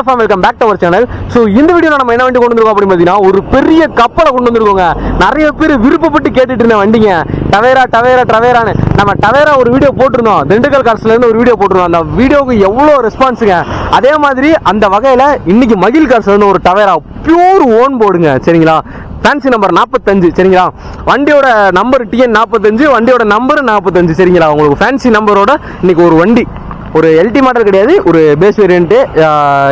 FM welcome back to our channel so இந்த video நம்ம என்ன வண்டி கொண்டு வந்திருக்கோம் அப்படின்னு பார்த்தீங்கன்னா ஒரு பெரிய கப்பலை கொண்டு வந்திருக்கோங்க. நிறைய பேர் விருப்பப்பட்டு கேட்டுட்டு இருந்த வண்டிங்க. டவேரா டவேரா டவேரான்னு. நம்ம டவேரா ஒரு வீடியோ போட்டிருந்தோம். திண்டுக்கல் காசுலேருந்து ஒரு வீடியோ போட்டிருந்தோம். அந்த வீடியோவுக்கு எவ்வளோ ரெஸ்பான்ஸுங்க அதே மாதிரி அந்த வகையில் இன்னைக்கு மகிழ் காசுலேருந்து ஒரு டவேரா பியூர் ஓன் போர்டுங்க சரிங்களா? ஃபேன்சி நம்பர் நாற்பத்தஞ்சு சரிங்களா? வண்டியோட நம்பர் டிஎன் நாற்பத்தஞ்சு வண்டியோட நம்பர் நாற்பத்தஞ்சு சரிங்களா? உங்களுக்கு ஃபேன்சி நம்பரோட இன்னைக்கு ஒரு வண்டி. ஒரு எல்டி மாடல் கிடையாது ஒரு பேஸ் வேரியன்ட்டு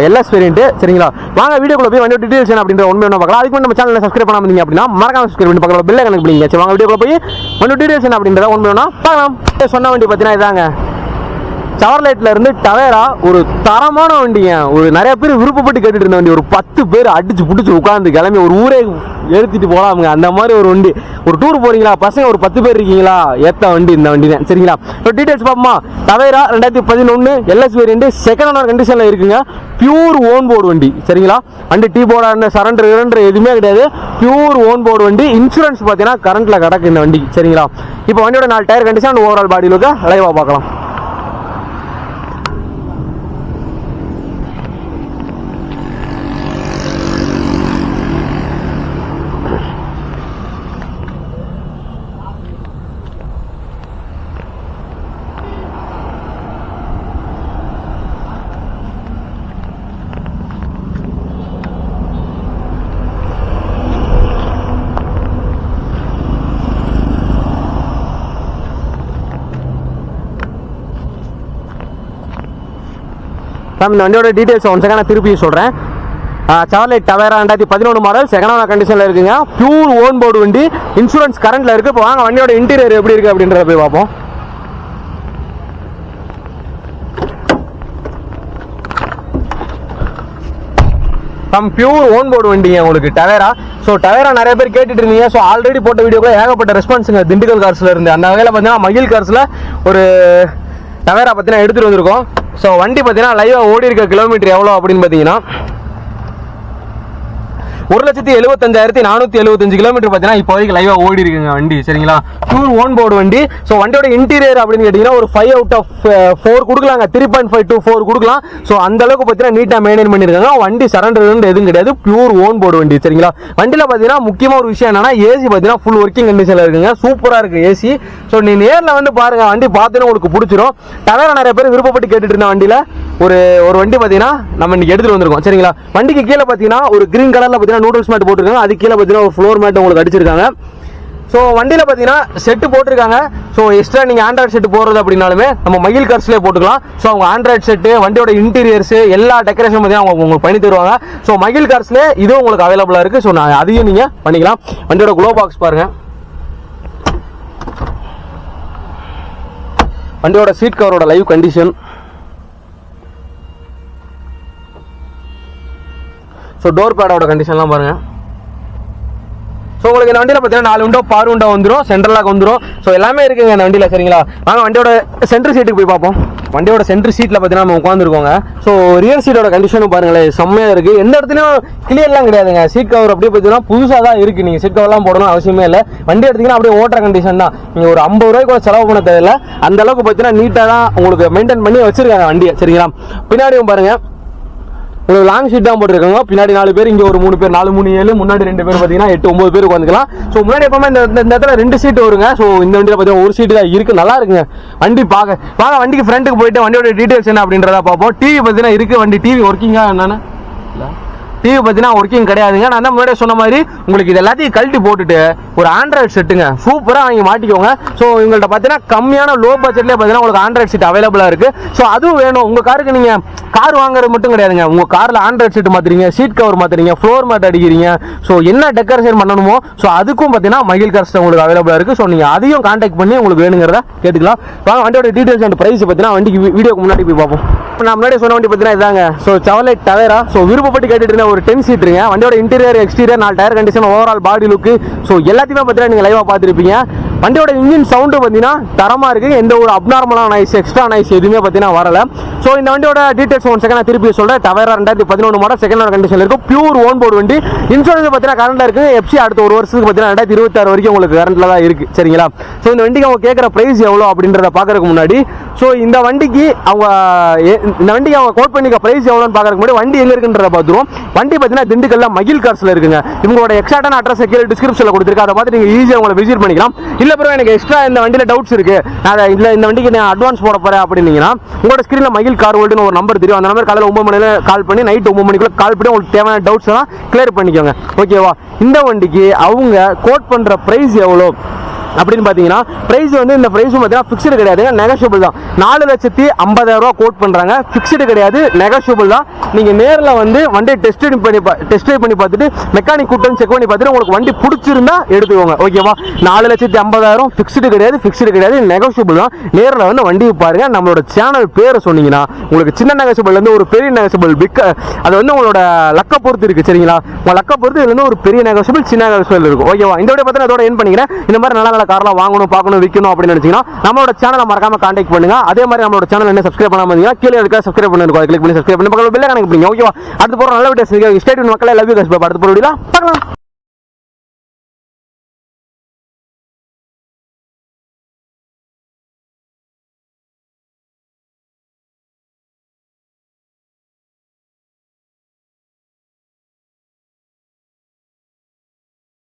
எல்எஸ் வேரியன்ட்டு சரிங்களா? வாங்க வீடியோக்குள்ள போய் வந்து டீடைல்ஸ் என்ன அப்படின்ற ஒன்று என்ன பார்க்கலாம். அதுக்கு முன்னாடி நம்ம சேனல் சப்ஸ்கிரைப் பண்ணாம இருந்தீங்க அப்படின்னா மறக்காம சப்ஸ்கிரைப் பண்ணி பக்கத்தில் பில்லை கணக்கு பண்ணிங்க சரி வாங்க வீடியோக்குள்ள போய் வந்து டீடைல்ஸ் என்ன அப்படின்றத ஒன்று வேணா பார்க்கலாம். சொன்ன வண்டி பார்த்தீங்கன்னா இதாங்க. சவர்லைட்ல இருந்து டவேரா ஒரு தரமான வண்டிங்க. ஒரு நிறைய பேர் விருப்பப்பட்டு கேட்டுட்டு இருந்த வண்டி. ஒரு பத்து பேர் அடிச்சு பிடிச்சி உட்காந்து கிளம்பி ஒரு ஊரே எடுத்துட்டு போகலாமுங்க அந்த மாதிரி ஒரு வண்டி. ஒரு டூர் போறீங்களா? பசங்க ஒரு பத்து பேர் இருக்கீங்களா? ஏத்த வண்டி இந்த வண்டி தான் சரிங்களா? இப்போ டீடைல்ஸ் பார்ப்போமா? டவேரா ரெண்டாயிரத்தி பதினொன்று எல்எஸ் வேரியன்ட் செகண்ட் ஓனர் கண்டிஷன்ல இருக்குங்க. பியூர் ஓன் போர்டு வண்டி. சரிங்களா? வண்டி டீ போர்டு சரண்டர் இரண்டர் எதுவுமே கிடையாது. பியூர் ஓன் போர்டு வண்டி. இன்சூரன்ஸ் பார்த்தீங்கன்னா கரண்ட்ல கிடக்கு இந்த வண்டி. சரிங்களா? இப்போ வண்டியோட நாலு டயர் கண்டிஷன் ஓவரால் பாடி இருக்க லைவாக பார்க்கலாம். மேம் இந்த வண்டியோட டீடைல்ஸ் ஒன் செகண்ட் திருப்பி சொல்கிறேன் சார்லைட் டவேரா ரெண்டாயிரத்தி பதினொன்று மாடல் செகண்ட் கண்டிஷனில் இருக்குங்க. பியூர் ஓன் போர்டு வண்டி இன்சூரன்ஸ் கரண்ட்டில் இருக்குது இப்போ வாங்க வண்டியோட இன்டீரியர் எப்படி இருக்குது அப்படின்றத போய் பார்ப்போம். சம் பியூர் ஓன் போர்டு வண்டிங்க உங்களுக்கு டவேரா ஸோ டவேரா நிறைய பேர் கேட்டுட்டு இருந்தீங்க. ஸோ ஆல்ரெடி போட்ட வீடியோக்குள்ள ஏகப்பட்ட ரெஸ்பான்ஸுங்க திண்டுக்கல் கார்ஸில் இருந்து. அந்த வகையில் பார்த்தீங்கன்னா மகிழ் கார்ஸில் ஒரு டவேரா பார்த்தீங்கன்னா எடுத்துகிட்டு வந்திருக்கோம். ஸோ வண்டி பார்த்தீங்கன்னா லைவாக ஓடி இருக்க கிலோமீட்டர் எவ்வளோ அப்படின்னு பார்த்தீங்கன்னா ஒரு லட்சத்தி எழுபத்தஞ்சாயிரத்தி நானூற்றி எழுபத்தஞ்சு கிலோமீட்டர் பார்த்தீங்கன்னா இப்போ வரைக்கும் லைவாக ஓடி இருக்குங்க வண்டி சரிங்களா? பியூர் ஓன் போர்டு வண்டி. ஸோ வண்டியோட இன்டீரியர் அப்படின்னு கேட்டிங்கன்னா ஒரு ஃபைவ் அவுட் ஆஃப் ஃபோர் கொடுக்கலாங்க. Three point five to four கொடுக்கலாம். ஸோ அந்த அளவுக்கு பார்த்தீங்கன்னா நீட்டாக மெயின்டைன் பண்ணியிருக்காங்க. வண்டி சரண்டர் எதுவும் கிடையாது. பியூர் ஓன் போர்டு வண்டி சரிங்களா? வண்டியில் பார்த்தீங்கன்னா முக்கியமாக ஒரு விஷயம் என்னன்னா ஏசி பார்த்தீங்கன்னா ஃபுல் ஒர்க்கிங் கண்டிஷனில் இருக்குங்க. சூப்பராக இருக்குது ஏசி ஸோ நீ நேரில் வந்து பாருங்க வண்டி பார்த்தீங்கன்னா உங்களுக்கு பிடிச்சிரும். டவேரா நிறைய பேர் விருப்பப்பட்டு கேட்டுட்டு இருந்த வண்டியில் ஒரு ஒரு வண்டி பார்த்தீங்கன்னா நம்ம இன்னைக்கு எடுத்துகிட்டு வந்திருக்கோம் சரிங்களா? வண்டிக்கு கீழே பார்த்தீங்கன்னா ஒரு கிரீன் கலரில் பார்த்தீங்கன்னா நூடுல்ஸ் மேட் போட்டிருக்காங்க. அது கீழே பார்த்தீங்கன்னா ஒரு ஃப்ளோர் மேட் உங்களுக்கு அடிச்சிருக்காங்க. ஸோ வண்டியில் பார்த்தீங்கன்னா செட்டு போட்டிருக்காங்க. ஸோ எக்ஸ்ட்ரா நீங்கள் ஆண்ட்ராய்ட் செட்டு போடுறது அப்படின்னாலுமே நம்ம மயில் கார்ஸ்லேயே போட்டுக்கலாம். ஸோ அவங்க ஆண்ட்ராய்ட் செட்டு வண்டியோட இன்டீரியர்ஸ் எல்லா டெக்கரேஷன் பார்த்தீங்கன்னா அவங்க உங்களுக்கு பண்ணி தருவாங்க. ஸோ மயில் கார்ஸ்லேயே இதுவும் உங்களுக்கு அவைலபிளாக இருக்குது ஸோ நான் அதையும் நீங்கள் பண்ணிக்கலாம். வண்டியோட க்ளோ பாக்ஸ் பாருங்கள் வண்டியோட சீட் கவரோட லைவ் கண்டிஷன் ஸோ டோர் பேடோட கண்டிஷன்லாம் பாருங்கள் ஸோ உங்களுக்கு இந்த வண்டியில் பார்த்தீங்கன்னா நாலு விண்டோ பார் விண்டோ வந்துடும் சென்ட்ரலாக வந்துடும் ஸோ எல்லாமே இருக்குங்க இந்த வண்டியில் சரிங்களா? நாங்கள் வண்டியோட சென்ட்ரு சீட்டுக்கு போய் பார்ப்போம். வண்டியோட சென்ட்ரு சீட்டில் பார்த்தீங்கன்னா நம்ம உட்காந்துருக்கோங்க ஸோ ரியர் சீட்டோட கண்டிஷனும் பாருங்களேன் செம்மையாக இருக்குது எந்த இடத்துலையும் கிளியர்லாம் கிடையாதுங்க. சீட் கவர் அப்படியே பார்த்தீங்கன்னா புதுசாக தான் இருக்குது நீங்கள் சீட் கவர்லாம் போடணும் அவசியமே இல்லை. வண்டி எடுத்தீங்கன்னா அப்படியே ஓட்டுற கண்டிஷன் தான். நீங்கள் ஒரு ஐம்பது ரூபாய்க்கு கூட செலவு பண்ண தேவையில்ல. அந்த அளவுக்கு பார்த்தீங்கன்னா நீட்டாக தான் உங்களுக்கு மெயின்டைன் பண்ணி வச்சுருக்காங்க வண்டியை சரிங்களா? பின்னாடியும் பாருங்கள் உங்களுக்கு லாங் ஷீட் தான் போட்டுருக்காங்க. பின்னாடி நாலு பேர் இங்கே ஒரு மூணு பேர் நாலு மூணு ஏழு முன்னாடி ரெண்டு பேர் பார்த்தீங்கன்னா எட்டு ஒம்பது பேர் உட்காந்துக்கலாம். ஸோ முன்னாடி எப்பவுமே இந்த இந்த- இடத்துல ரெண்டு சீட் வருங்க. ஸோ இந்த வண்டியில் பார்த்தீங்கன்னா ஒரு சீட்டு தான் இருக்குது நல்லா இருக்குங்க. வண்டி பார்க்க வாங்க வண்டிக்கு ஃப்ரண்ட்டுக்கு போயிட்டு வண்டியோட டீட்டெயில்ஸ் என்ன அப்படின்றத பார்ப்போம். டிவி பார்த்தீங்கன்னா இருக்குது வண்டி டிவி ஒர்க்கிங்காக என்னென்ன? இல்லை. டிவி பார்த்தீங்கன்னா ஒர்க்கிங் கிடையாதுங்க. நான் தான் முன்னாடியே சொன்ன மாதிரி உங்களுக்கு இது எல்லாத்தையும் கழட்டி போட்டுட்டு ஒரு ஆண்ட்ராய்டு செட்டுங்க சூப்பராக வாங்கி மாட்டிக்கோங்க. ஸோ உங்கள்கிட்ட பார்த்தீங்கன்னா கம்மியான லோ பட்ஜெட்லேயே பார்த்தீங்கன்னா உங்களுக்கு ஆண்ட்ராய்டு செட் அவைலபிளாக இருக்குது ஸோ அதுவும் வேணும். உங்கள் காருக்கு நீங்கள் கார் வாங்குறது மட்டும் கிடையாதுங்க. உங்கள் காரில் ஆண்ட்ராய்டு செட் மாற்றுறீங்க சீட் கவர் மாற்றுறீங்க ஃப்ளோர் மேட் அடிக்கிறீங்க. ஸோ என்ன டெக்கரேஷன் பண்ணணுமோ ஸோ அதுக்கும் பார்த்தீங்கன்னா மகிழ் கார்ஸ் உங்களுக்கு அவைலபிளாக இருக்குது ஸோ நீங்கள் அதையும் கான்டாக்ட் பண்ணி உங்களுக்கு வேணுங்கிறத கேட்டுக்கலாம். வாங்க வண்டியோட டீட்டெயில்ஸ் அண்ட் ப்ரைஸ் பார்த்தீங்கன்னா வண்டிக்கு வீடியோக்கு முன்னாடி போய் பார்ப்போம். நான் முன்னாடி சொன்ன வண்டி பார்த்தீங்கன்னா இதாங்க. ஸோ செவலைட் டவேரா ஸோ விருப்பப்பட்டு கேட்டுட்டு இருந்த ஒரு டென் சீட்ருங்க வண்டியோட இன்டீரியர் எக்ஸ்டீரியர் நாலு tyre condition overall body look so எல்லாத்தையுமே பார்த்தீங்கன்னா நீங்கள் லைவாக பார்த்துருப்பீங்க. வண்டியோட இன்ஜின் சவுண்டு பார்த்தீங்கன்னா தரமாக இருக்குது எந்த ஒரு அப்நார்மலான நாய்ஸ் எக்ஸ்ட்ரா நாய்ஸ் எதுவுமே பார்த்தீங்கன்னா வரல. ஸோ இந்த வண்டியோட டீட்டெயில்ஸ் ஒன் செகண்ட் நான் திருப்பி சொல்கிறேன் தவிர ரெண்டாயிரத்தி பதினொன்று மாடல் செகண்ட் ஹேண்ட் கண்டிஷனில் இருக்கும் பியூர் ஓன் போர்டு வண்டி. இன்சூரன்ஸ் பார்த்தீங்கன்னா கரண்டில் இருக்குது எஃப்சி அடுத்த ஒரு வருஷத்துக்கு பார்த்தீங்கன்னா ரெண்டாயிரத்தி இருபத்தாறு வரைக்கும் உங்களுக்கு கரண்டில் தான் இருக்குது சரிங்களா? ஸோ இந்த வண்டிக்கு அவங்க கேட்குற ப்ரைஸ் எவ்வளோ அப்படின்றத பார்க்கறதுக்கு முன்னாடி ஸோ இந்த வண்டிக்கு அவங்க இந்த வண்டி அவங்க கோட் பண்ணிக்க ப்ரைஸ் எவ்வளோன்னு பார்க்கறதுக்கு முன்னாடி வண்டி எங்கே இருக்குன்றத பார்த்துருவோம். வண்டி பார்த்தீங்கன்னா திண்டுக்கல்ல மகிழ் கார்ஸில் இருக்குங்க. இவங்களோட எக்ஸாக்டான அட்ரஸ் கீழே டிஸ்கிரிப்ஷனில் கொடுத்துருக்கு அதை பார்த்து நீங்கள் ஈஸியாக உங்களை விசிட் பண்ணிக்கலாம். இல்லை ப்ரோ எனக்கு எக்ஸ்ட்ரா இந்த வண்டியில டவுட்ஸ் இருக்கு. நான் அதை இந்த வண்டிக்கு நான் அட்வான்ஸ் போட போறேன் அப்படின்னீங்கன்னா உங்களோட ஸ்க்ரீனில் மகிழ் கார் ஓல்டுன்னு ஒரு நம்பர் தெரியும். அந்த நம்பர் காலையில் ஒம்பது மணியில் கால் பண்ணி நைட் ஒம்பது மணிக்குள்ளே கால் பண்ணி உங்களுக்கு தேவையான டவுட்ஸ் எல்லாம் கிளியர் பண்ணிக்கோங்க. ஓகேவா இந்த வண்டிக்கு அவங்க கோட் பண்ற பிரைஸ் எவ்வளோ? அப்படின்னு பார்த்தீங்கன்னா ப்ரைஸ் வந்து இந்த ப்ரைஸ் பார்த்தீங்கன்னா ஃபிக்ஸ்டு கிடையாது. நெகஷியபிள் தான். நாலு லட்சத்தி ஐம்பதாயிரம் ரூபா கோட் பண்ணுறாங்க ஃபிக்ஸ்டு கிடையாது நெகஷியபிள் தான். நீங்கள் நேரில் வந்து வண்டி டெஸ்ட் பண்ணி டெஸ்ட் ட்ரைவ் பண்ணி பார்த்துட்டு மெக்கானிக் கூட்டம் செக் பண்ணி பார்த்துட்டு உங்களுக்கு வண்டி பிடிச்சிருந்தா எடுத்துக்கோங்க. ஓகேவா நாலு லட்சத்தி ஐம்பதாயிரம் ஃபிக்ஸ்டு கிடையாது ஃபிக்ஸ்டு கிடையாது நெகஷியபிள் தான். நேரில் வந்து வண்டியை பாருங்க. நம்மளோட சேனல் பேரை சொன்னீங்கன்னா உங்களுக்கு சின்ன நெகஷியபிள்லேருந்து ஒரு பெரிய நெகஷியபிள் பிக் அது வந்து உங்களோட லக்க பொறுத்து இருக்கு சரிங்களா? உங்க லக்க பொறுத்து இதுல இருந்து ஒரு பெரிய நெகஷியபிள் சின்ன நெகஷியபிள் இருக்கும். ஓகேவா இந்த விட பார்த்தா அதோட என் பண்ணிக்கிறேன். இந்த மாதிரி நல்லா நல்ல கார்லாம் வாங்கணும் பார்க்கணும் விற்கணும் அப்படின்னு நினைச்சீங்கன்னா நம்மளோட சேனலை மறக்காம காண்டாக்ட் பண்ணுங்க. அதே மாதிரி நம்மளோட சேனல் என்ன சப்ஸ்கிரைப் பண்ணாமல் கீழே இருக்க சப்ஸ்கிரைப் பண்ணிருக்கோம் கிளிக் பண்ணி சப்ஸ்கிரைப் பண்ணி பக்கத்தில் பில்லை கணக்கு பண்ணுங்க ஓகேவா அடுத்து போகிற நல்ல வீடியோஸ் ஸ்டேட் மக்களே. லவ் யூ அடுத்து போகிற வீடியோ பார்க்கலாம்.